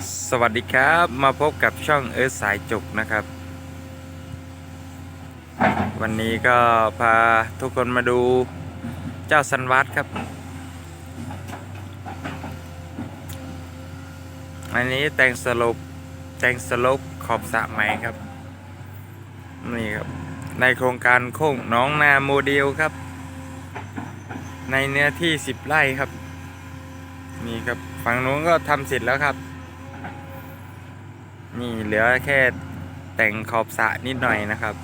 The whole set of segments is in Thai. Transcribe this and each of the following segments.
สวัสดีครับมาพบกับช่องเอิร์ธสายจุกนะครับ วันนี้ก็พาทุกคนมาดูเจ้าสันวัตครับ อันนี้แต่งสลบแต่งสลบขอบสะใหม่ครับ นี่ครับ ในโครงการโค้งน้องนาโมเดลครับ ในเนื้อที่ 10 ไร่ครับนี่ครับฝั่งนู้นก็ทำเสร็จแล้วครับ นี่เหลือแค่แต่งขอบสะนิดหน่อยนะครับ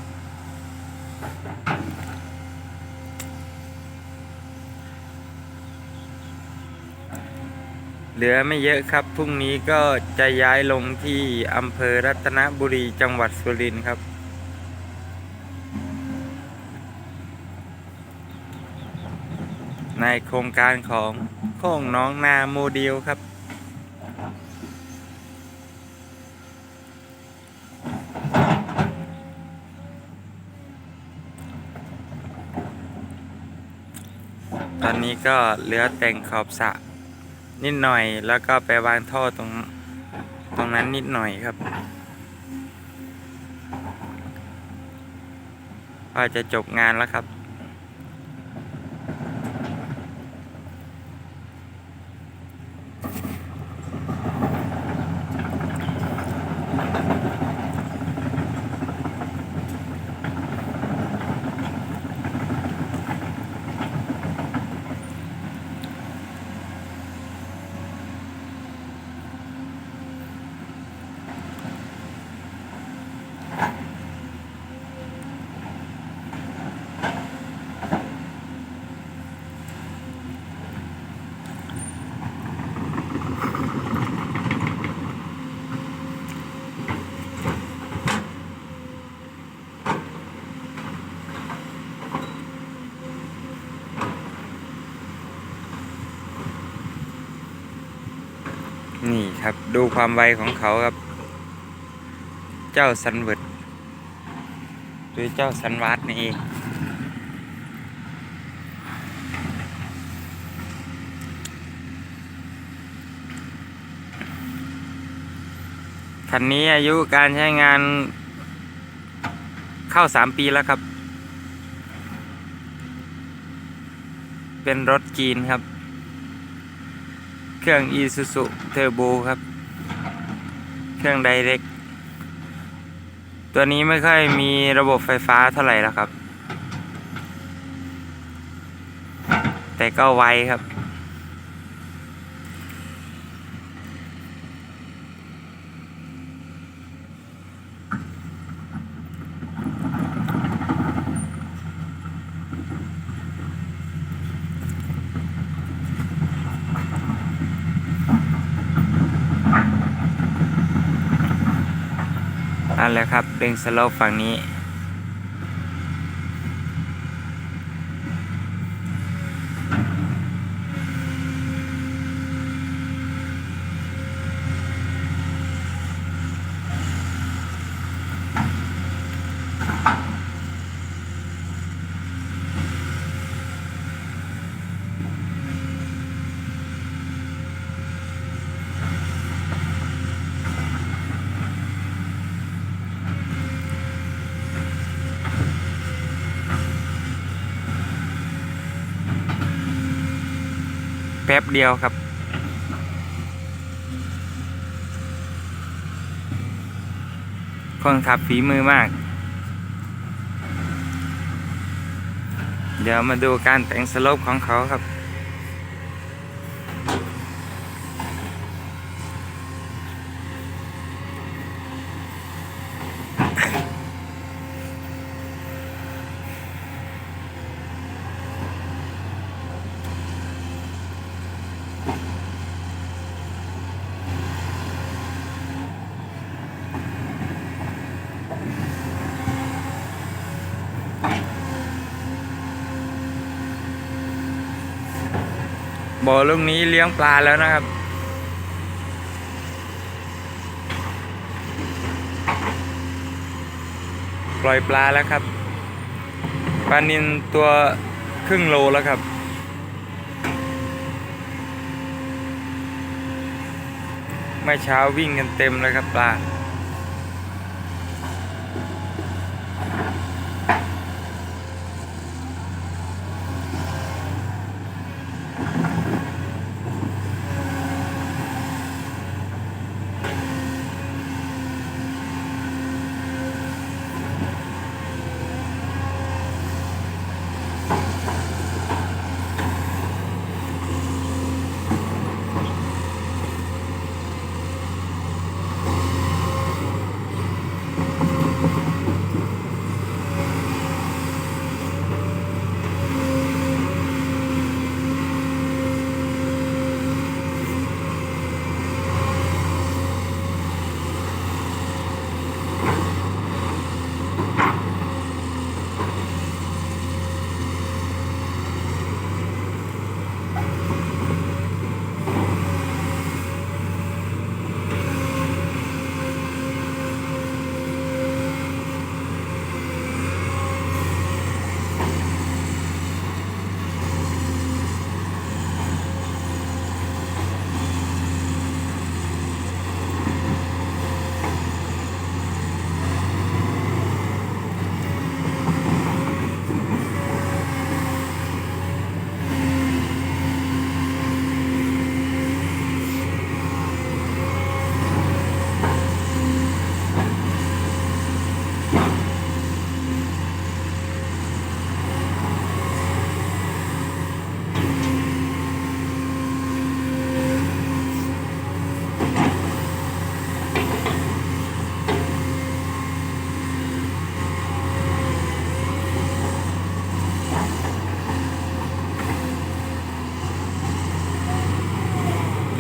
เหลือไม่เยอะครับ พรุ่งนี้ก็จะย้ายลงที่อำเภอรัตนบุรีจังหวัดสุรินทร์ครับในโครงการของโค้งน้องนาโมเดลครับ ตอนนี้ ก็เหลือแต่งขอบสระนิดหน่อย แล้วก็ไปวางท่อตรงตรงนั้นนิดหน่อยครับก็จะจบงานแล้วครับ นี่ครับดูความไวของเขาครับ เจ้าซันเวิร์ดหรือเจ้าซันวัตนี่เองคันนี้อายุการใช้งานเข้าสามปีแล้วครับ เป็นรถจีนครับ เครื่อง Isuzu Turbo ครับ เครื่องไดเรกตัวนี้ไม่ค่อยมีระบบไฟฟ้าเท่าไหร่แล้วครับ แต่ก็ไวครับ แล้วครับเบงสโลปฝั่งนี้ แป๊บเดียวครับ คนขับฝีมือมาก เดี๋ยวมาดูการแต่งสโลปของเขาครับ บ่อลูกนี้เลี้ยงปลาแล้วนะครับ ปล่อยปลาแล้วครับปลานินตัวครึ่งโลแล้วครับเมื่อเช้าวิ่งกันเต็มเลยครับปลา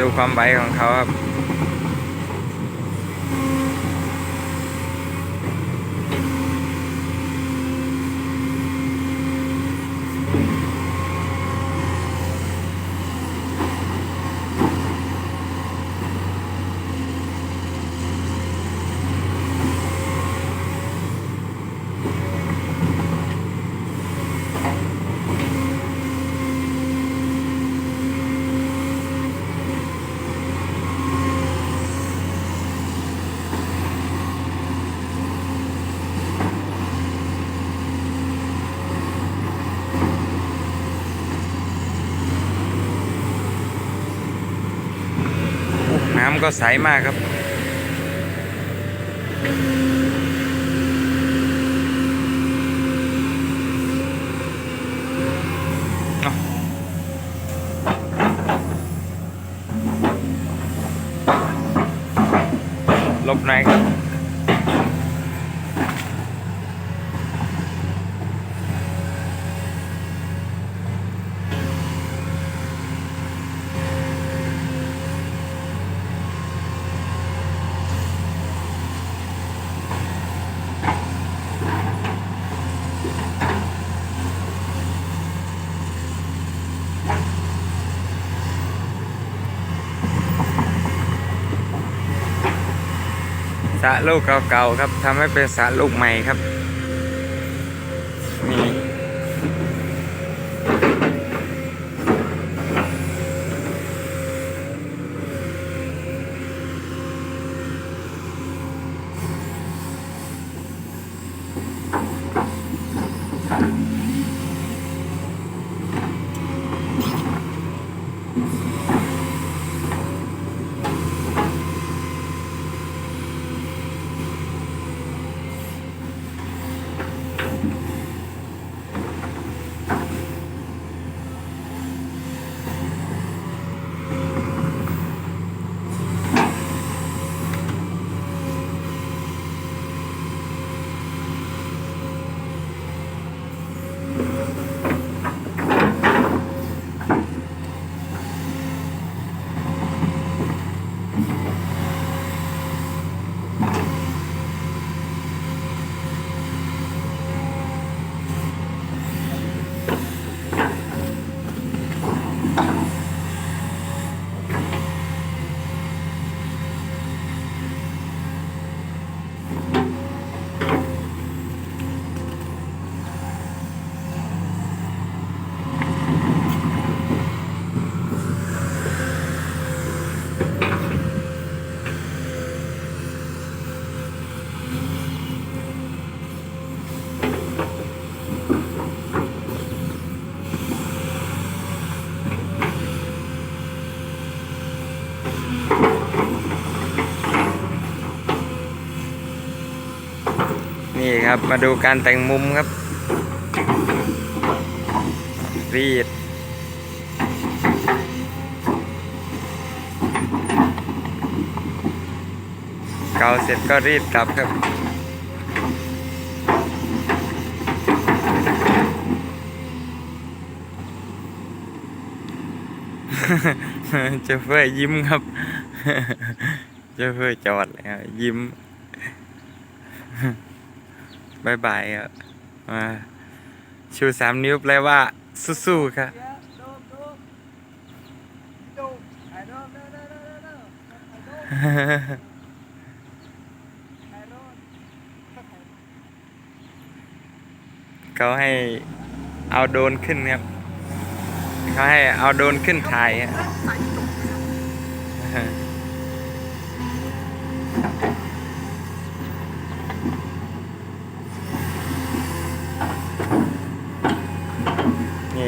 ดูความไวของเขาครับ ก็ใสมากครับ เนาะหลบหน่อยครับ ส ระลูกเก่าๆครับทำให้เป็นสระลูกใหม่ครับ นี่ครับมาดูการแต่งมุมครับ รีด เกาเสร็จก็รีดกลับครับเจะเพื่อยิ้มครับ เจะเพื่อจอดแล้วยิ้ม บายบายครับมาชูสามนิ้วแปลว่า สู้ๆครับเขาให้เอาโดนขึ้นครับเขาให้เอาโดนขึ้นถ่ายครับ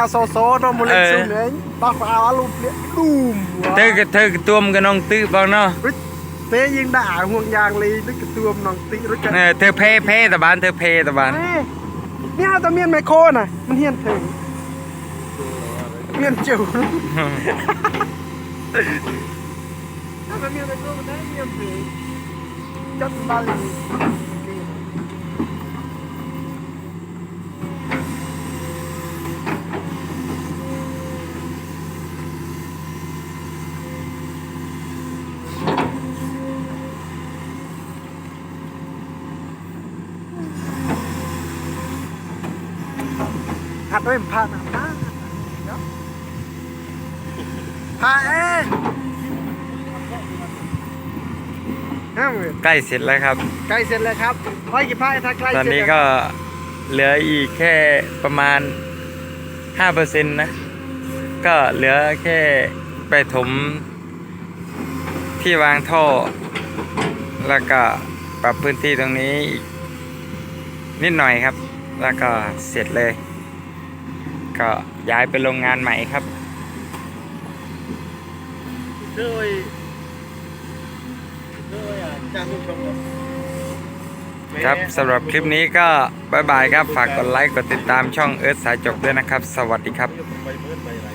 าโซโซโนโมเลเออซุนเองต้องเอาอาลูกเนี่ยดูมเธอกับเธอกับตัวมกับน้องตื้อเปล่าเนาะเตยิงด่าห่วงยางลีนึกกระตัวมนองติรึกันเออเธอเพเพตะบานเธอเพตะบานเนี่ยตะเมียนไมโครน่ะมันเฮียนถึงเมียนจิ๋วถ้าตะเมียนไมโครมันได้เมียน ถึงจัดบาลีหั ดไว้ผ่านผ้าผ้าเองห้าหมื่นใกล้เสร็จแล้วครับ ใกล้เสร็จแล้วครับไว้กี่ผ้าถ้าใกล้ตอนเสร็จนี้ก็เหลืออีกแค่ประมาณ5%นะ ก็เหลือแค่ไปถมที่วางท่อ แล้วก็ปรับพื้นที่ตรงนี้อีกนิดหน่อยครับ แล้วก็เสร็จเลย ก็ย้ายไปโรงงานใหม่ครับ ด้วยด้วยอะจ้างผู้ชมครับสำหรับคลิปนี้ก็บายบายครับ ฝากกดไลค์ กดติดตามช่องเอิร์ธสายจบด้วยนะครับ สวัสดีครับ ไปเมื่อไปไร